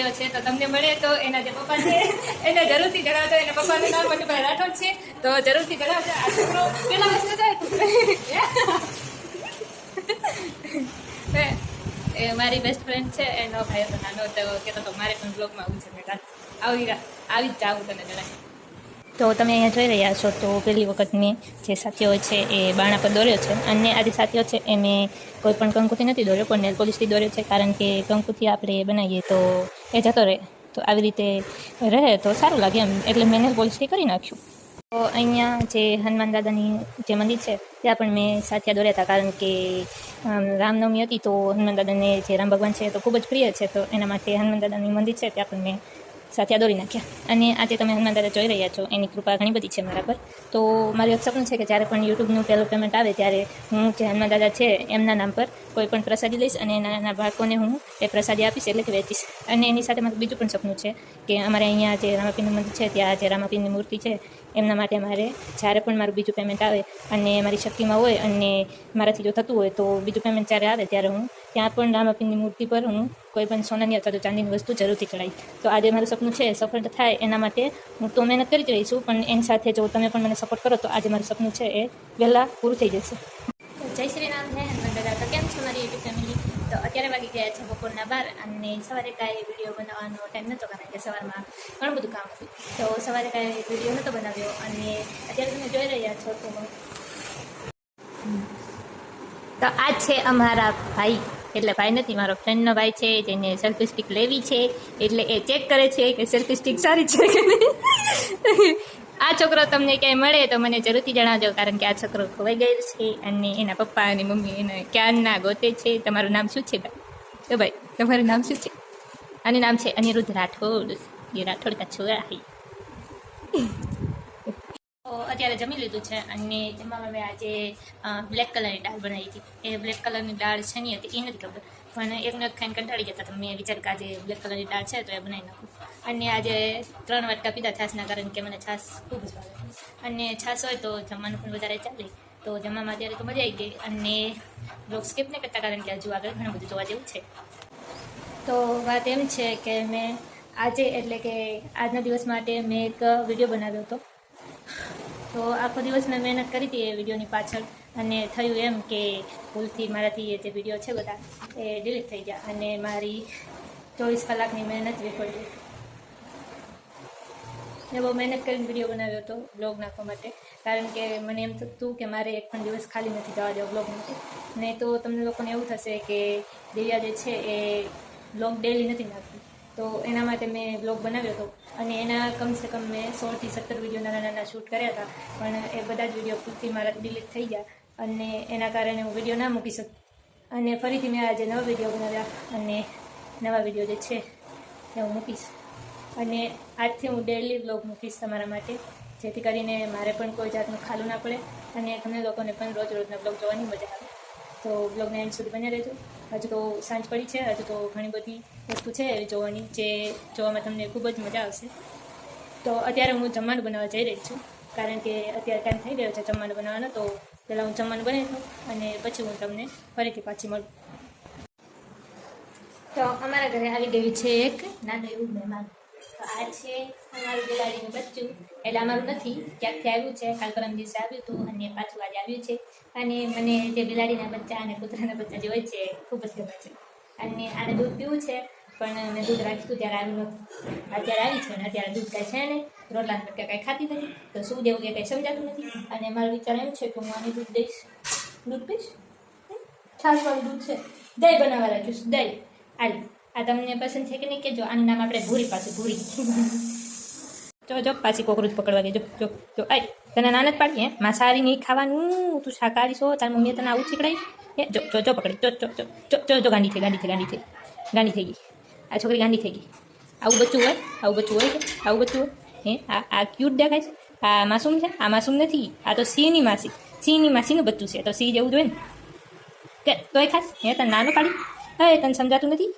આવ્યો છે, તો તમને મળે તો એના જે પપ્પા છે, એને જરૂરથી જણાવજો. એના પપ્પાનું નામ મનુભાઈ રાઠોડ છે, તો જરૂરથી જણાવજો. આ છોકરો પેલા વર્ષે જાય એ મારી બેસ્ટ ફ્રેન્ડ છે, એનો ભાઈ હતો નાનો હતો કેતો તો મારે પણ બ્લોગમાં આવું છે. મેં આવી આવી જ જાવું તને જણાય તો તમે અહીંયા જોઈ રહ્યા છો તો પહેલી વખત મેં જે સાથીઓ છે એ બાણા પર દોર્યો છે. અને આ જે સાથીઓ છે એ મેં કોઈ પણ કંકુથી નથી દોર્યો, પણ નેલ પોલિશથી દોર્યો છે કારણ કે કંકુથી આપણે બનાવીએ તો એ જતો રહે. તો આવી રીતે રહે તો સારું લાગે એમ. એટલે મેં નેલ પોલિશથી કરી નાખ્યું. તો અહીંયા જે હનુમાન દાદાની જે મંદિર છે, ત્યાં પણ મેં સાથિયા દોર્યા હતા કારણ કે રામનવમી હતી તો હનુમાન દાદાને જે રામ ભગવાન છે તો ખૂબ જ પ્રિય છે. તો એના માટે હનુમાન દાદાની મંદિર છે, ત્યાં પણ મેં સાથિયા દોરી નાખ્યા. અને આજે તમે હનુમાન દાદા જોઈ રહ્યા છો, એની કૃપા ઘણી બધી છે મારા પર. તો મારું એક સપનું છે કે જ્યારે પણ યુટ્યુબનું પહેલું પેમેન્ટ આવે ત્યારે હું જે હનુમાન દાદા છે એમના નામ પર કોઈ પણ પ્રસાદી લઈશ અને નાના બાળકોને હું એ પ્રસાદી આપીશ એટલે કે વેચીશ. અને એની સાથે મારું બીજું પણ સપનું છે કે અમારે અહીંયા જે રામાપીનું મંદિર છે, ત્યાં જે રામાપીની મૂર્તિ છે, એમના માટે મારે જ્યારે પણ મારું બીજું પેમેન્ટ આવે અને મારી શક્તિમાં હોય અને મારાથી જો થતું હોય તો બીજું પેમેન્ટ જ્યારે આવે ત્યારે હું ત્યાં પણ રામાપીરની મૂર્તિ પર હું કોઈ પણ સોનાની અથવા તો ચાંદીની વસ્તુ જરૂરથી ચડાવી તો આજે મારું સપનું છે સફળ થાય એના માટે હું તો મહેનત કરી જ રહી છું પણ એની સાથે જો તમે પણ મને સપોર્ટ કરો તો આજે મારું સપનું છે એ વહેલા પૂરું થઈ જશે. જય શ્રી રામ જય હનુમાન તો કેમ છો મારી યુટ્યુબ ફેમિલી? તો અત્યારે વાગી ગયા છે બપોરના બાર અને સવારે કાંઈ વીડિયો બનાવવાનો ટાઈમ નહોતો કારણ કે સવારમાં ઘણું બધું કામ હતું. તો સવારે કાંઈ વીડિયો નહોતો બનાવ્યો અને અત્યારે તમે જોઈ રહ્યા છો તો તો આ છે અમારા ભાઈ. એટલે ભાઈ નથી, મારો ફ્રેન્ડનો ભાઈ છે, જેને સેલ્ફી સ્ટિક લેવી છે, એટલે એ ચેક કરે છે કે સેલ્ફી સ્ટિક સારી છે કે નહીં. આ છોકરો તમને ક્યાંય મળે તો મને જરૂરથી જણાવજો, કારણ કે આ છોકરો ખોવાઈ ગયેલ છે અને એના પપ્પા અને મમ્મી એને ક્યારના ગોતે છે. તમારું નામ શું છે ભાઈ? તો ભાઈ, તમારું નામ શું છે? આનું નામ છે અનિરુદ્ધ રાઠોડ. એ રાઠોડ કા છોરા અત્યારે જમી લીધું છે અને જમવામાં મેં આજે બ્લેક કલરની દાળ બનાવી હતી. એ બ્લેક કલરની દાળ છે નહીં હતી એ નથી ખબર. પણ એક નખ ખાઈને કંટાળી ગયા હતા મેં વિચાર કે આજે બ્લેક કલરની દાળ છે, તો એ બનાવી નાખું. અને આજે ત્રણ વાટકા પીધા છાશના કારણ કે મને છાશ ખૂબ જ ભાવે. અને છાશ હોય તો જમવાનું પણ વધારે ચાલે. તો જમવામાં અત્યારે તો મજા આવી ગઈ. અને બ્લોગ સ્કીપ નહીં કરતા કારણ કે હજુ આગળ ઘણું બધું જોવા જેવું છે. તો વાત એમ છે કે મેં આજે એટલે કે આજના દિવસ માટે મેં એક વીડિયો બનાવ્યો હતો. તો આખો દિવસ મેં મહેનત કરી હતી એ વિડીયોની પાછળ અને થયું એમ કે ભૂલથી મારાથી જે વીડિયો છે બધા એ ડિલીટ થઈ ગયા અને મારી ચોવીસ કલાકની મહેનત વિફળ મેં બહુ મહેનત કરીને વીડિયો બનાવ્યો હતો બ્લોગ નાખવા માટે. કારણ કે મને એમ થતું કે મારે એક પણ દિવસ ખાલી નથી જવા દેવો બ્લોગ માટે. નહીં તો તમને લોકોને એવું થશે કે દિવ્યા જે છે એ બ્લોગ ડેલી નથી નાખતી. તો એના માટે મેં બ્લોગ બનાવ્યો હતો. અને એના કમસે કમ મેં સોળથી સત્તર વીડિયો નાના નાના શૂટ કર્યા હતા. પણ એ બધા જ વીડિયો પૂરતી મારા ડિલીટ થઈ ગયા. અને એના કારણે હું વીડિયો ના મૂકી શક, અને ફરીથી મેં આજે નવા વીડિયો બનાવ્યા. અને નવા વીડિયો જે છે, એ હું મૂકીશ. અને આજથી હું ડેલી બ્લોગ મૂકીશ તમારા માટે. જેથી કરીને મારે પણ કોઈ જાતનું ખાલું ના પડે. અને તમને લોકોને પણ રોજ રોજના બ્લોગ જોવાની મજા આવે. તો બ્લોગને એન્ડ સુધી બન્યા રહેજો. હજુ તો સાંજ પડી છે, હજુ તો ઘણી બધી વસ્તુ છે જોવાની, જે જોવામાં તમને ખૂબ જ મજા આવશે. તો અત્યારે હું જમવાનું બનાવવા જઈ રહી છું, કારણ કે અત્યારે ટાઈમ થઈ ગયો છે જમવાનું બનાવવાનો, તો પહેલાં હું જમવાનું બનાવી દઉં અને પછી હું તમને ફરીથી પાછી મળું. તો અમારા ઘરે આવી ગયું છે એક નાનું એવું મહેમાન. આ છે અમારું બિલાડીનું બચ્ચું. એટલે અમારું નથી, ક્યાંકથી આવ્યું છે? કાલ પરમ દિવસે આવ્યું હતું અને પાછું આજે આવ્યું છે. અને મને જે બિલાડીના બચ્ચા અને કૂતરાના બચ્ચા જે હોય છે, ખૂબ જ ગમે છે. અને આને દૂધ પીવું છે, પણ મેં દૂધ રાખ્યું ત્યારે આવ્યું નથી અત્યારે આવી છે અને અત્યારે દૂધ કાંઈ છે ને રોટલા કે કાંઈ ખાતી નથી. તો શું દેવું કે કંઈ સમજાતું નથી. અને મારો વિચાર એમ છે કે હું આને દૂધ દઈશ. દૂધ પીશ? છાશવાળું દૂધ છે. દહીં બનાવવા રાખ્યું દહીં. હાલ. આ તમને પસંદ છે કે નહીં? કે જો આનું નામ આપણે ભૂરી પાછું, ભૂરી. જો જો, પાછી કોકરોચ પકડવા ગઈ જો જો જો આય, તને નાનત પાડીએ માંસાહારી નહીં ખાવાનું. તું શાકાહારી છો. તારી મમ્મીએ તને આવું શીખડાઈ એ જો જો જો, પકડી. જો જો જો જો જો ગાંડી થઈ ગાંડી થઈ ગાંડી થઈ. ગાંડી થઈ ગઈ. આ છોકરી ગાંડી થઈ ગઈ. આવું બચ્ચું હોય, આવું બચ્ચું હોય આવું બચ્ચું હોય, હે? આ આ ક્યુટ દેખાય છે. આ માસૂમ છે? આ માસૂમ નથી. આ તો સિંહની માસી. સિંહની માસીનું બચ્ચું છે. તો સિંહ જેવું જોઈએ ને. કે, તોય ખાસ, હે? તને નાનો પાડી. હે, તને સમજાતું નથી?